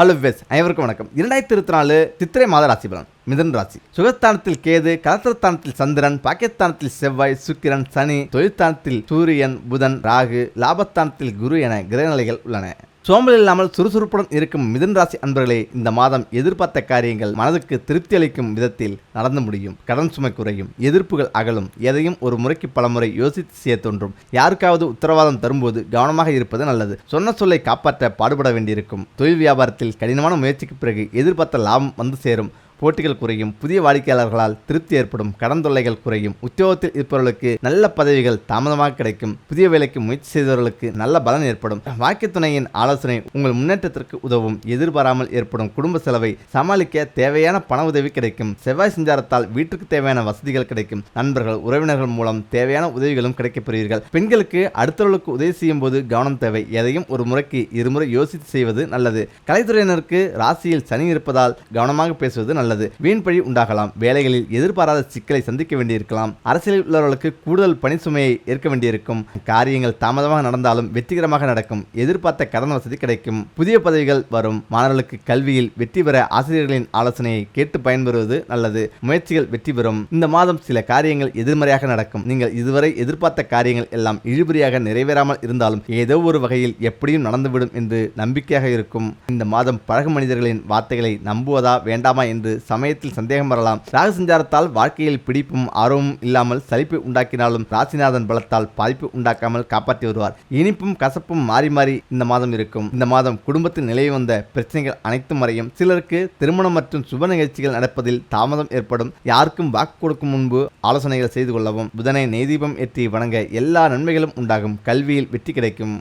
Hello வெஸ் அனைவருக்கும் வணக்கம். இரண்டாயிரத்தி இருபத்தி நாலு சித்திரை மாத ராசி பலன் மிதன் ராசி. சுகஸ்தானத்தில் கேது கலத்திரஸ்தானத்தில் சந்திரன் பாக்கியஸ்தானத்தில் செவ்வாய் சுக்கிரன் சனி தொழிற்தானத்தில் சூரியன் புதன் ராகு லாபஸ்தானத்தில் குரு என கிரகநிலைகள் உள்ளன. சோம்பல் இல்லாமல் சுறுசுறுப்புடன் இருக்கும் மிதன் ராசி அன்பர்களே இந்த மாதம் எதிர்பார்த்த காரியங்கள் மனதுக்கு திருப்தி அளிக்கும் விதத்தில் நடந்து முடியும். கடன் சுமை குறையும் எதிர்ப்புகள் அகலும். எதையும் ஒரு முறைக்கு பலமுறை யோசித்து செய்ய தோன்றும். யாருக்காவது உத்தரவாதம் தரும்போது கவனமாக இருப்பது நல்லது. சொன்ன சொல்லை காப்பாற்ற பாடுபட வேண்டியிருக்கும். தொழில் வியாபாரத்தில் கடினமான முயற்சிக்கு பிறகு எதிர்பார்த்த லாபம் வந்து சேரும். போட்டிகள் குறையும் புதிய வாடிக்கையாளர்களால் திருப்தி ஏற்படும் கடன் தொல்லைகள் குறையும் உத்தியோகத்தில் இருப்பவர்களுக்கு நல்ல பதவிகள் தாமதமாக கிடைக்கும் புதிய வேலைக்கு முயற்சி செய்தவர்களுக்கு நல்ல பலன் ஏற்படும். வாக்கிய துணையின் ஆலோசனை உங்கள் முன்னேற்றத்திற்கு உதவும் எதிர்பாராமல் ஏற்படும் குடும்ப செலவை சமாளிக்க தேவையான பண உதவி கிடைக்கும் செவ்வாய் சஞ்சாரத்தால் வீட்டுக்கு தேவையான வசதிகள் கிடைக்கும் நண்பர்கள் உறவினர்கள் மூலம் தேவையான உதவிகளும் கிடைக்கப்பெறுவீர்கள் பெண்களுக்கு அடுத்தவர்களுக்கு உதவி செய்யும் போது கவனம் தேவை எதையும் ஒரு முறைக்கு இருமுறை யோசித்து செய்வது நல்லது. கலைத்துறையினருக்கு ராசியில் சனி இருப்பதால் கவனமாக பேசுவது நல்லது. அல்லது வீண்பழி உண்டாகலாம். வேலைகளில் எதிர்பாராத சிக்கலை சந்திக்க வேண்டியிருக்கலாம். அரசியலில் உள்ளவர்களுக்கு கூடுதல் பணி சுமையை ஏற்க வேண்டியிருக்கும். காரியங்கள் தாமதமாக நடந்தாலும் வெற்றிகரமாக நடக்கும். எதிர்பார்த்த கடன் வசதி கிடைக்கும். புதிய பதவிகள் வரும். மாணவர்களுக்கு கல்வியில் வெற்றி பெற ஆசிரியர்களின் ஆலோசனையை கேட்டு பயன்பெறுவது நல்லது. முயற்சிகள் வெற்றி பெறும். இந்த மாதம் சில காரியங்கள் எதிர்மறையாக நடக்கும். நீங்கள் இதுவரை எதிர்பார்த்த காரியங்கள் எல்லாம் இழுபறியாக நிறைவேறாமல் இருந்தாலும் ஏதோ ஒரு வகையில் எப்படியும் நடந்துவிடும் என்று நம்பிக்கையாக இருக்கும். இந்த மாதம் பழகு மனிதர்களின் வார்த்தைகளை நம்புவதா வேண்டாமா என்று சமயத்தில் சந்தேகம் வரலாம். ராகு சஞ்சாரத்தால் வாழ்க்கையில் பிடிப்பும் ஆர்வமும் இல்லாமல் சலிப்பு உண்டாக்கினாலும் ராசிநாதன் பலத்தால் பாதிப்பு உண்டாக்காமல் காப்பாற்றி வருவார். இனிப்பும் கசப்பும் மாறி மாறி இந்த மாதம் இருக்கும். இந்த மாதம் குடும்பத்தில் நிலவி வந்த பிரச்சனைகள் அனைத்தும் மறையும். சிலருக்கு திருமணம் மற்றும் சுப நிகழ்ச்சிகள் நடப்பதில் தாமதம் ஏற்படும். யாருக்கும் வாக்கு கொடுக்கும் முன்பு ஆலோசனைகள் செய்து கொள்ளவும் புதனை நெய்தீபம் ஏற்றி வணங்க எல்லா நன்மைகளும் உண்டாகும். கல்வியில் வெற்றி கிடைக்கும்.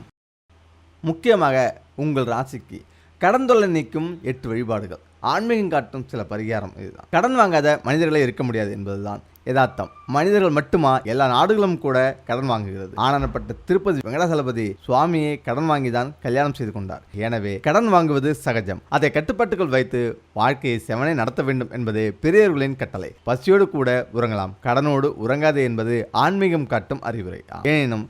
முக்கியமாக உங்கள் ராசிக்கு கடன் தொல்லை நீக்கும் எட்டு வழிபாடுகள். ஆன்மீகம் காட்டும் சில பரிகாரம் இதுதான். கடன் வாங்காத மனிதர்களே இருக்க முடியாது என்பதுதான் யதார்த்தம். மனிதர்கள் மட்டுமா எல்லா நாடுகளும் கூட கடன் வாங்குகிறது? ஆனப்பட்ட திருப்பதி வெங்கடாசலபதி சுவாமியை கடன் வாங்கிதான் கல்யாணம் செய்து கொண்டார். எனவே கடன் வாங்குவது சகஜம். அதை கட்டுப்பாட்டுக்குள் வைத்து வாழ்க்கையை செவனை நடத்த வேண்டும் என்பதே பெரியவர்களின் கட்டளை. பசியோடு கூட உறங்கலாம். கடனோடு உறங்காதே என்பது ஆன்மீகம் காட்டும் அறிவுரை. எனினும்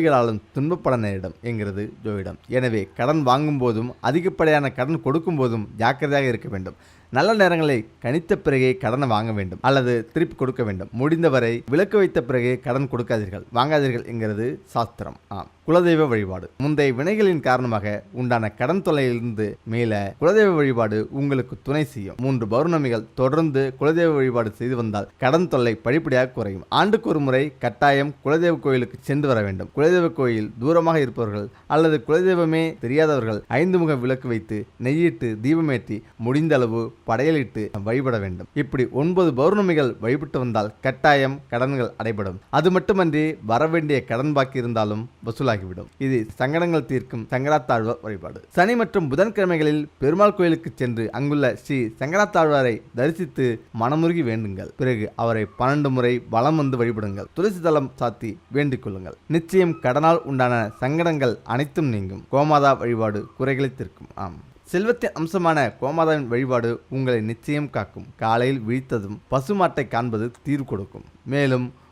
நோய்களாலும் துன்பப்பட நேரிடும் என்கிறது ஜோதிடம் எனவே கடன் வாங்கும் போதும் அதிகப்படியான கடன் கொடுக்கும் போதும் ஜாக்கிரதையாக இருக்க வேண்டும். நல்ல நேரங்களை கணித்த பிறகே கடனை வாங்க வேண்டும் அல்லது திருப்பி கொடுக்க வேண்டும். முடிந்தவரை விலக்கு வைத்த பிறகே கடன் கொடுக்காதீர்கள். வாங்காதீர்கள் என்கிறது சாஸ்திரம். ஆம். குலதெய்வ வழிபாடு. முந்தைய வினைகளின் காரணமாக உண்டான கடன் தொல்லையிலிருந்து மேல குலதெய்வ வழிபாடு உங்களுக்கு துணை செய்யும். மூன்று பௌர்ணமிகள் தொடர்ந்து குலதெய்வ வழிபாடு செய்து வந்தால் கடன் தொல்லை படிப்படியாக குறையும். ஆண்டுக்கு ஒரு முறை கட்டாயம் குலதெய்வ கோயிலுக்கு சென்று வர வேண்டும். குலதெய்வ கோயில் தூரமாக இருப்பவர்கள் அல்லது குலதெய்வமே தெரியாதவர்கள் ஐந்து முக விளக்கு வைத்து நெய்யிட்டு தீபமேற்றி முடிந்த அளவு படையலிட்டு வழிபட வேண்டும். இப்படி ஒன்பது பௌர்ணமிகள் வழிபட்டு வந்தால் கட்டாயம் கடன்கள் அடைபடும். அது மட்டுமன்றி வரவேண்டிய கடன் பாக்கி இருந்தாலும் வசூலாகிவிடும். இது சங்கடங்கள் தீர்க்கும் சங்கராத்தாழ்வார் வழிபாடு. சனி மற்றும் புதன்கிழமைகளில் பெருமாள் கோயிலுக்கு சென்று அங்குள்ள ஸ்ரீ சங்கராத்தாழ்வாரை தரிசித்து மனமுருகி வேண்டுங்கள். பிறகு அவரை பன்னெண்டு முறை வலம் வந்து வழிபடுங்கள். துளசி தளம் சாத்தி வேண்டிக் கொள்ளுங்கள். நிச்சயம் கடனால் உண்டான சங்கடங்கள் அனைத்தும் நீங்கும். கோமாதா வழிபாடு குறைகளை தீர்க்கும். ஆம். செல்வத்தின் அம்சமான கோமாதாவின் வழிபாடு உங்களை நிச்சயம் காக்கும். காலையில் விழித்ததும் பசுமாட்டை காண்பது தீர்வு கொடுக்கும். மேலும்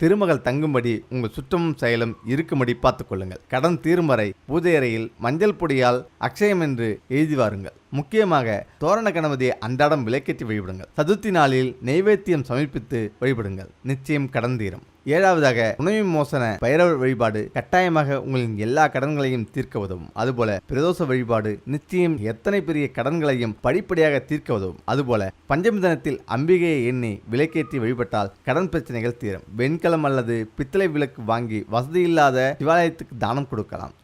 திருமகள் தங்கும்படி உங்கள் சுற்றமும் செயலும் இருக்கும்படி பார்த்துக்கொள்ளுங்கள். கடன் தீரும் வரை பூஜை அறையில் மஞ்சள் பொடியால் அக்ஷயம் என்று எழுதி வாருங்கள். முக்கியமாக தோரண கணபதி அன்றாடம் விளக்கேற்றி வழிபடுங்கள். சதுர்த்தி நாளில் நெய்வேத்தியம் சமர்ப்பித்து வழிபடுங்கள். நிச்சயம் கடந்தீரும் ஏழாவதாக உணவு மோசன பைரவர் வழிபாடு கட்டாயமாக உங்களின் எல்லா கடன்களையும் தீர்க்க உதவும். அதுபோல பிரதோஷ வழிபாடு நிச்சயம் எத்தனை பெரிய கடன்களையும் படிப்படியாக தீர்க்க உதவும். அதுபோல பஞ்சமி தினத்தில் அம்பிகையை எண்ணி விளக்கேற்றி வழிபட்டால் கடன் பிரச்சனைகள் தீரும். வெண்கலம் அல்லது பித்தளை விளக்கு வாங்கி வசதியில்லாத சிவாலயத்துக்கு தானம் கொடுக்கலாம்.